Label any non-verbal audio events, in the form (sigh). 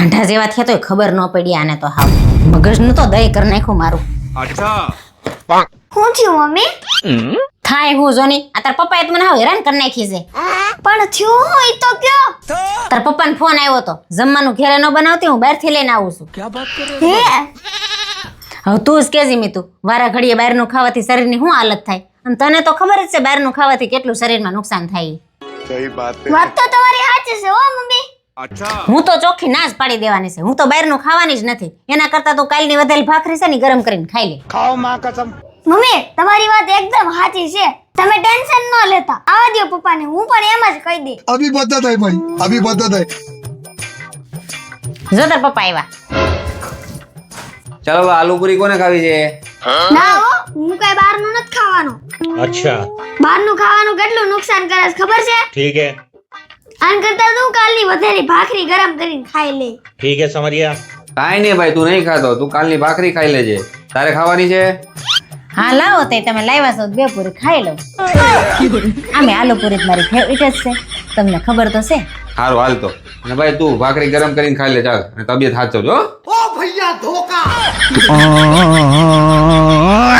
ગાંઠા જેવા થયા તોય ખબર ન પડી આને તો હાવ. મગજ તો દહીં કરી નાખ્યું મારું. હું થયું મમ્મી? થાય હું જોની. આ તાર પપ્પાએ તો હાવ હેરાન કરી નાખી છે. પણ થયું હોય તો કયો? તાર પપ્પાને ફોન આવ્યો તો જમવાનું ઘેરે ન બનાવતી હું બહારથી લઈને આવું છું. હે? હવે તું જ કેજી મીતું વારા ઘડીએ બહારનું ખાવાથી શરીરની શું હાલત થાય? અને તને તો ખબર જ છે બહારનું ખાવાથી કેટલું શરીરમાં નુકસાન થાય વાત તો તમારી સાચી છે ઓ મમ્મી. હું તો ચોખ્ખી ના પાડી દેવાની છે. હું તો બહારનું ખાવાની જ નથી. એના કરતા તો કાલની વધેલ ભાખરી છે ને ગરમ કરીને ખાઈ લે. ખાઓ માં કસમ. મમ્મી તમારી વાત એકદમ સાચી છે. તમે ટેન્શન ન લેતા. આવા દો પપ્પાને. હું પણ એમ જ કહી દઈ અભી બધા થાય ભાઈ. અભી બધા થાય જો તાર પપ્પા આવ્યા ચાલો આલુ પૂરી કોને ખાવી છે? ના હો હું કઈ બહારનું નથી ખાવાનું. અચ્છા. બહારનું ખાવાનું કેટલું નુકસાન કરે છે ખબર છે? ઠીક છે. આન કરતા તું કાલની વધારે ભાખરી ગરમ કરીને ખાઈ લે. ઠીક હે સમરિયા. કાઈ નહીં ભાઈ તું નહીં ખાતો. તું કાલની ભાખરી ખાઈ લેજે. તારે ખાવાની છે? હા લાવો તે તમે લાવ્યા છો બે પૂરી ખાઈ લો આમે આલુ પૂરી મારી ફેવરિટ જ છે. તમને ખબર તો છે. સારું હાલ તો. અને ભાઈ તું ભાખરી ગરમ કરીને ખાઈ લે ચાલ. અને તબિયત સાચવજો ઓ ભૈયા ધોકા. (laughs)